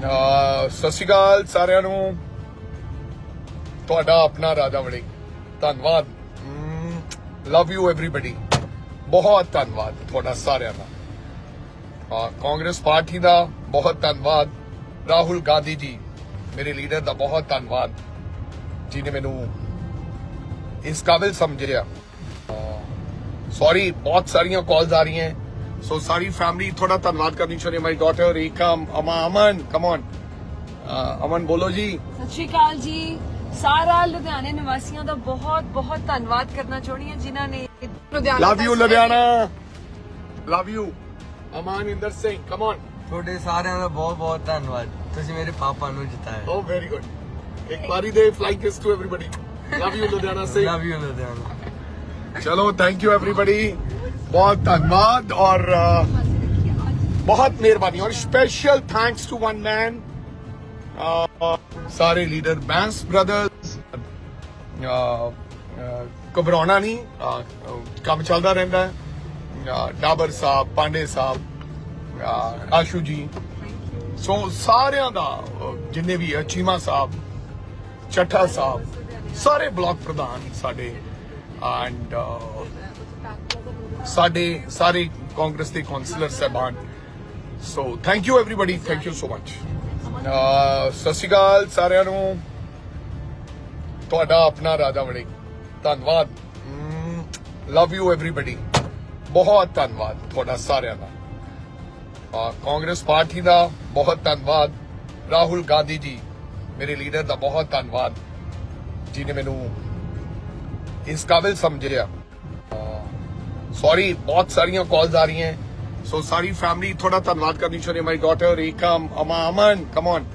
ਸਤਿ ਸ਼੍ਰੀ ਅਕਾਲ ਸਾਰਿਆਂ ਨੂੰ। ਤੁਹਾਡਾ ਆਪਣਾ ਰਾਜਾ ਵੜੀ ਧੰਨਵਾਦ। ਲਵ ਯੂ ਐਵਰੀਬਾਡੀ ਬਹੁਤ ਧੰਨਵਾਦ ਤੁਹਾਡਾ ਸਾਰਿਆਂ ਦਾ। ਅਹ ਕਾਂਗਰਸ ਪਾਰਟੀ ਦਾ ਬਹੁਤ ਧੰਨਵਾਦ। ਰਾਹੁਲ ਗਾਂਧੀ ਜੀ, ਮੇਰੇ ਲੀਡਰ ਦਾ ਬਹੁਤ ਧੰਨਵਾਦ। ਜਿਨੇ ਮੈਨੂੰ ਇਸ ਕਾਬਿਲ ਸਮਝਿਆ। ਸੌਰੀ ਬਹੁਤ ਸਾਰੀਆਂ ਕਾਲਸ ਆ ਰਹੀਆਂ। ਸੋ ਸਾਰੀ ਫੈਮਿਲੀ ਥੋੜਾ ਧੰਨਵਾਦ ਕਰਨੀ ਚਾਹੁੰਦੀ ਮਾਈ daughter Ekam ਅਮਾ Aman come on ਅਮਨ ਬੋਲੋ ਜੀ ਸਤਿ ਸ਼੍ਰੀ ਅਕਾਲ ਜੀ ਸਾਰਾ ਲੁਧਿਆਣੇ ਨਿਵਾਸੀਆਂ ਦਾ ਬਹੁਤ ਬਹੁਤ ਧੰਨਵਾਦ ਕਰਨਾ ਚਾਹੁੰਦੀ ਹਾਂ ਜਿਨ੍ਹਾਂ ਨੇ Ludhiana love you Ludhiana love you Aman Inder Singh come on ਤੁਹਾਡੇ ਸਾਰਿਆਂ ਦਾ ਬਹੁਤ ਬਹੁਤ ਧੰਨਵਾਦ ਤੁਸੀਂ ਮੇਰੇ ਪਾਪਾ ਨੂੰ ਜਿਤਾਇਆ ਓ ਵੈਰੀ ਗੁੱਡ ਇੱਕ ਵਾਰੀ ਦੇ flying kiss to everybody love you Ludhiana Singh love you Ludhiana ਚਲੋ ਥੈਂਕ ਯੂ एवरीबॉडी ਬਹੁਤ ਧੰਨਵਾਦ ਔਰ ਬਹੁਤ ਮਿਹਰਬਾਨੀ ਔਰ special thanks to one man ਸਾਰੇ ਲੀਡਰ ਬੈਂਸ ਬ੍ਰਦਰਸ ਘਬਰਾਉਣਾ ਨਹੀਂ ਕੰਮ ਚੱਲਦਾ ਰਹਿੰਦਾ ਹੈ ਡਾਬਰ ਸਾਹਿਬ ਪਾਂਡੇ ਸਾਹਿਬ ਆਸ਼ੂ ਜੀ। ਸੋ ਸਾਰਿਆਂ ਦਾ ਜਿੰਨੇ ਵੀ ਹੈ, ਚੀਮਾ ਸਾਹਿਬ ਚੱਠਾ ਸਾਹਿਬ ਸਾਰੇ ਬਲਾਕ ਪ੍ਰਧਾਨ ਸਾਡੇ ਐਂਡ ਸਾਡੇ ਸਾਰੇ ਕਾਂਗਰਸ ਦੇ ਕਾਉਂਸਲਰ ਸਹਿਬਾਨ so thank you everybody thank you so much ਸਤਿ ਸ਼੍ਰੀ ਅਕਾਲ ਸਾਰਿਆਂ ਨੂੰ ਤੁਹਾਡਾ ਆਪਣਾ ਰਾਜਾ ਵੜੀ ਧੰਨਵਾਦ ਲਵ ਯੂ एवरीबॉडी ਬਹੁਤ ਧੰਨਵਾਦ ਤੁਹਾਡਾ ਸਾਰਿਆਂ ਦਾ ਅਹ ਕਾਂਗਰਸ ਪਾਰਟੀ ਦਾ ਬਹੁਤ ਧੰਨਵਾਦ ਰਾਹੁਲ ਗਾਂਧੀ ਜੀ ਮੇਰੇ ਲੀਡਰ ਦਾ ਬਹੁਤ ਧੰਨਵਾਦ ਜਿਨੇ ਮੈਨੂੰ ਇਸ ਕਾਬਿਲ ਸਮਝਿਆ ਸੌਰੀ ਬਹੁਤ ਸਾਰੀਆਂ ਕਾਲਸ ਆ ਰਹੀਆਂ ਸੋ ਸਾਰੀ ਫੈਮਿਲੀ ਥੋੜਾ ਧੰਨਵਾਦ ਕਰਨੀ ਚਾਹੁੰਦੀ ਮਾਈ daughter Ekam ਅਮਾ Aman come on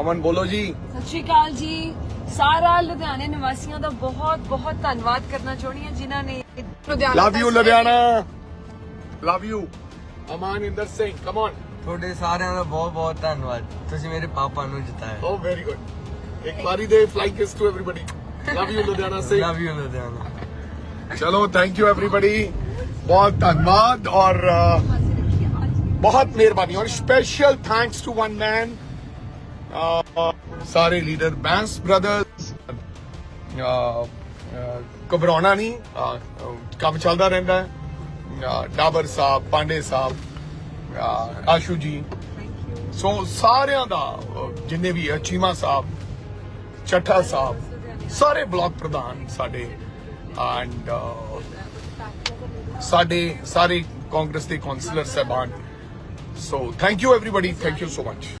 ਅਮਨ ਬੋਲੋ ਜੀ ਸਤਿ ਸ਼੍ਰੀ ਅਕਾਲ ਜੀ ਸਾਰਾ ਲੁਧਿਆਣੇ ਨਿਵਾਸੀਆਂ ਦਾ ਬਹੁਤ ਬਹੁਤ ਧੰਨਵਾਦ ਕਰਨਾ ਚਾਹੁੰਦੀ ਹਾਂ ਜਿਨ੍ਹਾਂ ਨੇ Ludhiana love you Ludhiana love you Aman Inder Singh come on ਤੁਹਾਡੇ ਸਾਰਿਆਂ ਦਾ ਬਹੁਤ ਬਹੁਤ ਧੰਨਵਾਦ ਤੁਸੀਂ ਮੇਰੇ ਪਾਪਾ ਨੂੰ ਜਿਤਾਇਆ ਓ ਵੈਰੀ ਗੁੱਡ ਇੱਕ ਵਾਰੀ ਦੇ ਫਲਾਈਂਗ ਕਿਸ to everybody love you Ludhiana Singh love you Ludhiana ਚਲੋ ਥੈਂਕ ਯੂ एवरीबॉडी ਬਹੁਤ ਧੰਨਵਾਦ ਔਰ ਅ, ਬਹੁਤ ਮਿਹਰਬਾਨੀ ਔਰ special thanks to one man ਸਾਰੇ ਲੀਡਰ ਬੈਂਸ ਬ੍ਰਦਰਸ ਘਬਰਾਉਣਾ ਨਹੀਂ ਅ, ਅ, ਕੰਮ ਚੱਲਦਾ ਰਹਿੰਦਾ ਹੈ ਅ, ਡਾਬਰ ਸਾਹਿਬ ਪਾਂਡੇ ਸਾਹਿਬ ਅ, ਆਸ਼ੂ ਜੀ ਸੋ ਸਾਰਿਆਂ ਦਾ ਅ, ਜਿੰਨੇ ਵੀ ਹੈ, ਚੀਮਾ ਸਾਹਿਬ ਚੱਠਾ ਸਾਹਿਬ ਸਾਰੇ ਬਲਾਕ ਪ੍ਰਧਾਨ ਸਾਡੇ ਐਂਡ ਸਾਡੇ ਸਾਰੇ ਕਾਂਗਰਸ ਦੇ ਕਾਉਂਸਲਰ ਸਹਿਬਾਨ so thank you everybody thank you so much